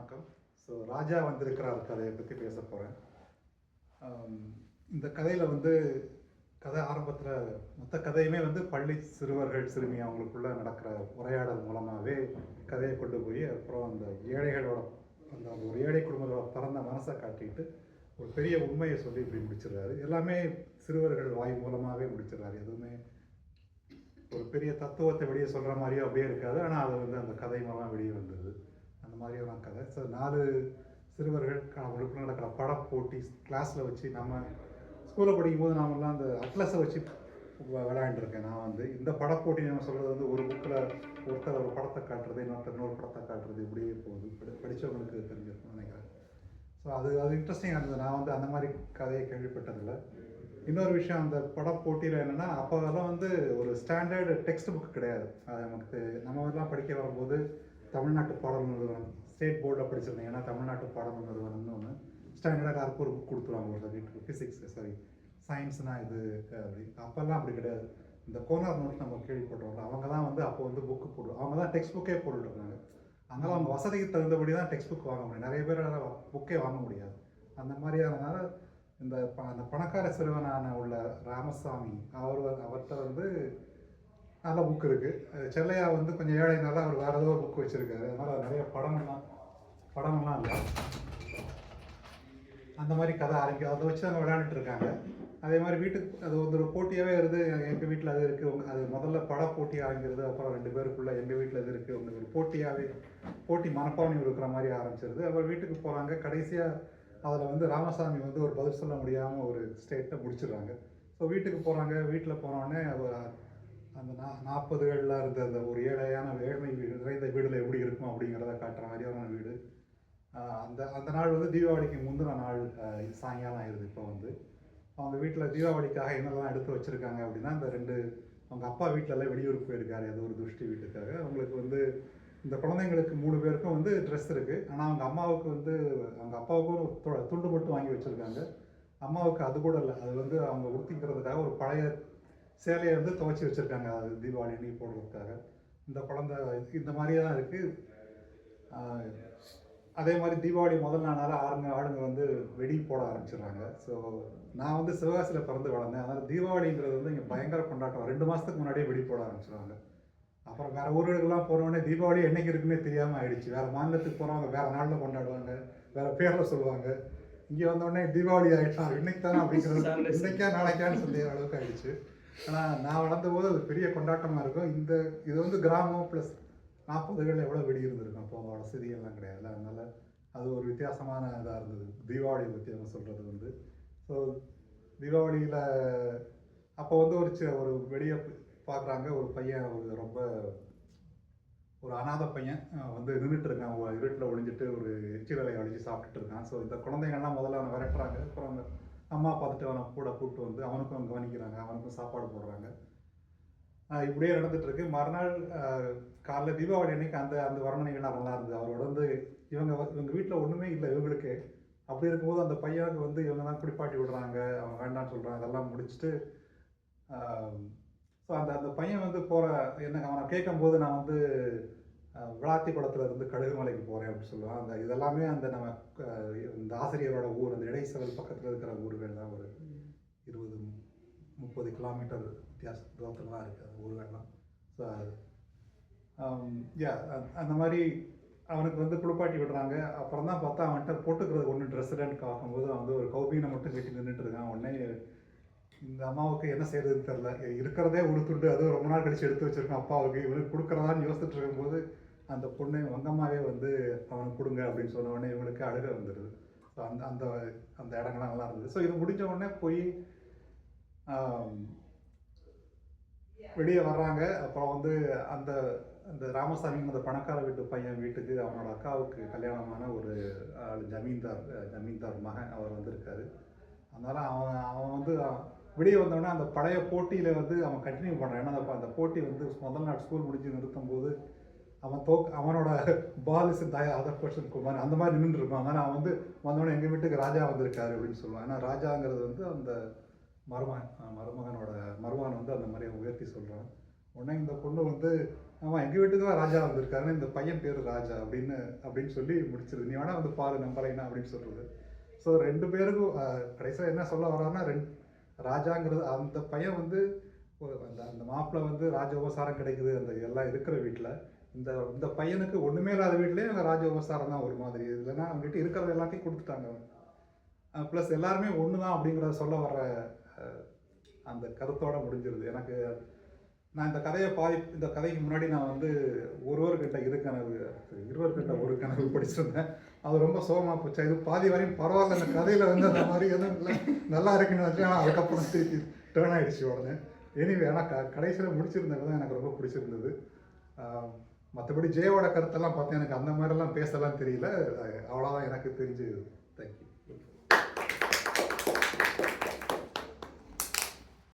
வணக்கம். ஸோ ராஜா வந்திருக்கிறார் கதையை பற்றி பேச போகிறேன் இந்த கதையில் வந்து கதை ஆரம்பத்தில் மொத்த கதையுமே வந்து பள்ளி சிறுவர்கள் சிறுமி அவங்களுக்குள்ள நடக்கிற உரையாடல் மூலமாகவே கதையை கொண்டு போய் அப்புறம் அந்த ஏழைகளோட அந்த ஒரு ஏழை குடும்பத்தோட பிறந்த மனசை காட்டிட்டு ஒரு பெரிய உண்மையை சொல்லி இப்படி முடிச்சிடுறாரு. எல்லாமே சிறுவர்கள் வாய் மூலமாகவே முடிச்சிடுறாரு. எதுவுமே ஒரு பெரிய தத்துவத்தை வெளியே சொல்கிற மாதிரியோ அப்படியே இருக்காது. ஆனால் அது வந்து அந்த கதை மூலம் வெளியே வந்தது. அந்த மாதிரியான கதை. ஸோ நாலு சிறுவர்கள் க- நடக்கிற பட போட்டி கிளாஸில் வச்சு நம்ம ஸ்கூலில் படிக்கும்போது நாமெல்லாம் அந்த அட்லஸை வச்சு விளையாண்டுருக்கேன் நான் வந்து இந்த படப்போட்டி நம்ம சொல்கிறது வந்து ஒரு புக்கில் ஒருத்தர் ஒரு படத்தை காட்டுறது இன்னொருத்தர் இன்னொரு படத்தை காட்டுறது இப்படியே போகுது. படி படித்தவங்களுக்கு தெரிஞ்சிருக்கும் நினைக்கிறேன். ஸோ அது அது இன்ட்ரெஸ்டிங்காக இருந்தது. நான் வந்து அந்த மாதிரி கதையை கேள்விப்பட்டதில்லை. இன்னொரு விஷயம் அந்த படம் போட்டியில் என்னென்னா அப்போதெல்லாம் வந்து ஒரு ஸ்டாண்டர்டு டெக்ஸ்ட் புக் கிடையாது. அது நமக்கு நம்ம எல்லாம் படிக்க வரும்போது தமிழ்நாட்டு பாடல் நிறுவனம் ஸ்டேட் போர்டில் படிச்சிருந்தேன். ஏன்னா தமிழ்நாட்டு பாடல் நிறுவனம்னு ஒன்று ஸ்டாண்டர்டாக எல்லாருக்கும் ஒரு புக் கொடுத்துருவாங்க ஒரு வீட்டுக்கு. ஃபிசிக்ஸ் சாரி சயின்ஸ்னா இது அப்படி. அப்போல்லாம் அப்படி கிடையாது. இந்த கோனார் நோட் நம்ம கேள்விப்பட்டோம்ல அவங்க தான் வந்து அப்போ வந்து புக்கு போடுறோம் அவங்க தான் டெக்ஸ்ட் புக்கே போட்டுருக்காங்க அங்கெல்லாம் அவங்க வசதிக்கு தகுந்தபடி தான் டெக்ஸ்ட் புக் வாங்க முடியும். நிறைய பேரால் புக்கே வாங்க முடியாது. அந்த மாதிரியானனால இந்த ப அந்த பணக்கார சிறுவனான உள்ள ராமசாமி அவர் வந்து- அவர்கிட்ட வந்து நல்ல புக் இருக்குது செல்லையா வந்து கொஞ்சம் ஏழைனால அவர் வேறு ஏதோ ஒரு புக் வச்சுருக்காரு. அதனால் நிறைய படமெல்லாம் படமெல்லாம் இல்லை. அந்த மாதிரி கதை ஆரம்பிக்கும் அதை வச்சு அவங்க விளையாண்டுட்டு இருக்காங்க. அதே மாதிரி வீட்டுக்கு அது ஒரு போட்டியாகவே வருது எங்கள் வீட்டில் அது இருக்குது அது முதல்ல பட போட்டி ஆரம்பிக்கிறது அப்புறம் ரெண்டு பேருக்குள்ளே எங்கள் வீட்டில் இது இருக்குது உங்களுக்கு ஒரு போட்டியாகவே போட்டி மனப்பாவனை இருக்கிற மாதிரி ஆரம்பிச்சிருது. அப்புறம் வீட்டுக்கு போகிறாங்க கடைசியாக அதில் வந்து ராமசாமி வந்து ஒரு பதில் சொல்ல முடியாமல் ஒரு ஸ்டேட்டை முடிச்சிடுறாங்க. ஸோ வீட்டுக்கு போகிறாங்க வீட்டில் போனோடனே அந்த நா நாற்பதுகளில் இருந்த அந்த ஒரு ஏழையான ஏழ்மை வீடு நிறைந்த வீடில் எப்படி இருக்கும் அப்படிங்கிறத காட்டுற மாதிரியான வீடு. அந்த அந்த நாள் வந்து தீபாவளிக்கு முந்தின நாள் சாயங்காலம் ஆயிடுது இப்போ வந்து. அவங்க வீட்டில் தீபாவளிக்காக என்னெல்லாம் எடுத்து வச்சுருக்காங்க அப்படின்னா இந்த ரெண்டு அவங்க அப்பா வீட்டிலலாம் வெளியூருக்கு போயிருக்காரு ஏதோ ஒரு துஷ்டி வீட்டுக்காக. அவங்களுக்கு வந்து இந்த குழந்தைங்களுக்கு மூணு பேருக்கும் வந்து ட்ரெஸ் இருக்குது ஆனால் அவங்க அம்மாவுக்கு வந்து அவங்க அப்பாவுக்கும் து- துண்டு மட்டும் வாங்கி வச்சுருக்காங்க. அம்மாவுக்கு அது கூட இல்லை. அது வந்து அவங்க உடுத்திக்கிறதுக்காக ஒரு பழைய சேலையை வந்து துவைச்சி வச்சுருக்காங்க. அது தீபாவளி அன்னைக்கு போடுறதுக்காக. இந்த குழந்தை இந்த மாதிரியே தான் இருக்குது அதே மாதிரி தீபாவளி முதல் நாளால ஆளுங்க ஆளுங்க வந்து வெடி போட ஆரம்பிச்சிடுறாங்க. ஸோ நான் வந்து சிவகாசியில் பிறந்து வளர்ந்தேன். அதனால் தீபாவளிங்கிறது வந்து இங்கே பயங்கர கொண்டாட்டம். ரெண்டு மாதத்துக்கு முன்னாடியே வெடி போட ஆரம்பிச்சிடுவாங்க அப்புறம் வேறு ஊர்களுக்கெல்லாம் போனோடனே தீபாவளி என்னைக்கு இருக்குன்னே தெரியாமல் ஆயிடுச்சு. வேறு மாநிலத்துக்கு போகிறவங்க வேறு நாளில் கொண்டாடுவாங்க. வேறு பேரில் சொல்லுவாங்க. இங்கே வந்தோடனே தீபாவளி ஆயிடுச்சா. இன்னைக்கு தானே அப்படிங்கிறது இன்னைக்கா நாளைக்கான்னு சொல்லி அளவுக்கு ஆயிடுச்சு. ஆனால் நான் வளர்ந்த போது அது பெரிய கொண்டாட்டமாக இருக்கும். இந்த இது வந்து கிராமம் ப்ளஸ் நாற்பதுகளில் எவ்வளோ வெடி இருந்திருக்கும்? அப்போ அவ்வளோ சிறியெல்லாம் கிடையாது அதனால் அது ஒரு வித்தியாசமான இதாக இருந்தது. தீபாவளி பற்றி அவங்க சொல்கிறது வந்து. ஸோ தீபாவளியில் அப்போ வந்து ஒரு சி ஒரு வெளியே பார்க்குறாங்க ஒரு பையன் ஒரு ரொம்ப ஒரு அனாதை பையன் வந்து நின்றுட்டு இருக்கான். இருட்டில் ஒழிஞ்சிட்டு ஒரு எச்சிரலை அழிஞ்சு சாப்பிட்டுட்டு இருக்கான். ஸோ இந்த குழந்தைங்கள்லாம் முதல்ல அவனை விரட்டுறாங்க. அப்புறம் அம்மா பார்த்துட்டு அவனை கூட கூப்பிட்டு வந்து அவனுக்கும் கவனிக்கிறாங்க அவனுக்கும் சாப்பாடு போடுறாங்க. இப்படியே நடந்துட்டு இருக்கு மறுநாள் காலைல தீபாவளி அன்னைக்கு அந்த அந்த வர்ணனைகள்லாம் நல்லா இருந்தது. அவரோட வந்து இவங்க வ- இவங்க வீட்டில் ஒன்றுமே இல்லை இவங்களுக்கு. அப்படி இருக்கும்போது அந்த பையனுக்கு வந்து இவங்க தான் குடிப்பாட்டி விடுறாங்க அவன் வேண்டாம்னு சொல்கிறாங்க அதெல்லாம் முடிச்சுட்டு ஸோ அந்த அந்த பையன் வந்து போகிற என்ன அவனை கேட்கும்போது நான் வந்து ஆஹ் விளாத்தி இருந்து கழுகுமலைக்கு போகிறேன் அப்படின்னு சொல்லுவான் அந்த இதெல்லாமே அந்த நம்ம இந்த ஆசிரியரோட ஊர் அந்த இடைசவல் பக்கத்தில் இருக்கிற ஊர்கள் தான் ஒரு இருபது முப்பது கிலோமீட்டர் வித்தியாச தூரத்தில் தான் இருக்குது அந்த ஊர்கள்லாம். ஸோ யா um, அந்த மாதிரி அவனுக்கு வந்து குளிப்பாட்டி விடுறாங்க. அப்புறம் தான் பார்த்தா அவன்கிட்ட போட்டுக்கிறது ஒன்று ட்ரெஸ் இல்லைன்னு பார்க்கும்போது அவன் வந்து ஒரு கௌபீனை மட்டும் கட்டி நின்றுட்டு இருக்கான். உடனே இந்த அம்மாவுக்கு என்ன செய்யறதுன்னு தெரில இருக்கிறதே உளுத்துண்டு அதுவும் ரொம்ப நாள் கழிச்சு எடுத்து வச்சிருக்கான் அப்பாவுக்கு. இவனுக்கு கொடுக்குறதான்னு யோசிச்சுட்டு இருக்கும்போது அந்த பொண்ணு வங்கம்மாவே வந்து அவனுக்கு கொடுங்க அப்படின்னு சொன்ன உடனே இவனுக்கு அழுக வந்துடுது ஸோ அந்த அந்த அந்த இடங்கள்லாம் நல்லா இருந்தது. ஸோ இது முடிஞ்ச உடனே போய் வெளியே வர்றாங்க. அப்புறம் வந்து அந்த அந்த ராமசாமி அந்த பணக்கார வீட்டு பையன் வீட்டுக்கு அவனோட அக்காவுக்கு கல்யாணமான ஒரு ஆள் ஜமீன்தார் ஜமீன்தார் மகன் அவர் வந்திருக்காரு. அதனால் அவன் அவன் வந்து வெளியே வந்தோடனே அந்த பழைய போட்டியில் வந்து அவன் கண்டினியூ பண்ணுறான் ஏன்னா அந்த போட்டி வந்து முதல் நாள் ஸ்கூல் முடிஞ்சு நிறுத்தும் போது அவன் தோக் அவனோட பால் is the other person Kumar. அந்த மாதிரி நின்று இருப்பான் ஆனால் வந்து வந்தோடனே எங்கள் வீட்டுக்கு ராஜா வந்திருக்காரு அப்படின்னு சொல்லுவான். ஏன்னா ராஜாங்கிறது வந்து அந்த மருமகன் மருமகனோட மருமகன் வந்து அந்த மாதிரி உயர்த்தி சொல்கிறான் உடனே இந்த பொண்ணு வந்து ஆமாம் எங்கள் வீட்டுக்கு தான் ராஜா வந்திருக்காருன்னு இந்த பையன் பேர் ராஜா அப்படின்னு அப்படின்னு சொல்லி முடிச்சிருது. நீ வேணா வந்து பாரு நம்பலைனா அப்படின்னு சொல்கிறது ஸோ ரெண்டு பேருக்கும் கடைசியில் என்ன சொல்ல வரான்னா ரெண்டு ராஜாங்கிறது அந்த பையன் வந்து அந்த அந்த மாப்பிள்ளை வந்து ராஜ உபசாரம் கிடைக்குது. அந்த எல்லாம் இருக்கிற வீட்டில் இந்த இந்த பையனுக்கு ஒன்றுமே இல்லாத வீட்லேயே அந்த ராஜ உபசாரம் தான் ஒரு மாதிரி. இல்லைன்னா அவங்ககிட்ட இருக்கிறத எல்லாத்தையும் கொடுத்துட்டாங்க ப்ளஸ் எல்லாருமே ஒன்று தான் அப்படிங்கிறத சொல்ல வர்ற அந்த கருத்தோட முடிஞ்சிருது. எனக்கு நான் இந்த கதையை பாதி இந்த கதைக்கு முன்னாடி நான் வந்து ஒருவர் கிட்ட இரு கனவு இருவர் கிட்ட ஒரு கனவு படிச்சிருந்தேன். அது ரொம்ப சோகமாக போச்சு. இது பாதி வரையும் பரவாயில்ல இந்த கதையில் வந்து அந்த மாதிரி எதுவும் இல்லை. நல்லா இருக்குன்னு வச்சு ஆனால் அதுக்கப்புறம் திருப்பி டேர்ன் ஆகிடுச்சு உடனே. எனிவே ஆனால் க கடைசியில் முடிச்சிருந்தது தான் எனக்கு ரொம்ப பிடிச்சிருந்தது. மற்றபடி ஜெயோட கருத்தெல்லாம் பார்த்தா எனக்கு அந்த மாதிரிலாம் பேசலாம் தெரியல. அவ்வளோதான் எனக்கு தெரிஞ்சு தேங்க்யூ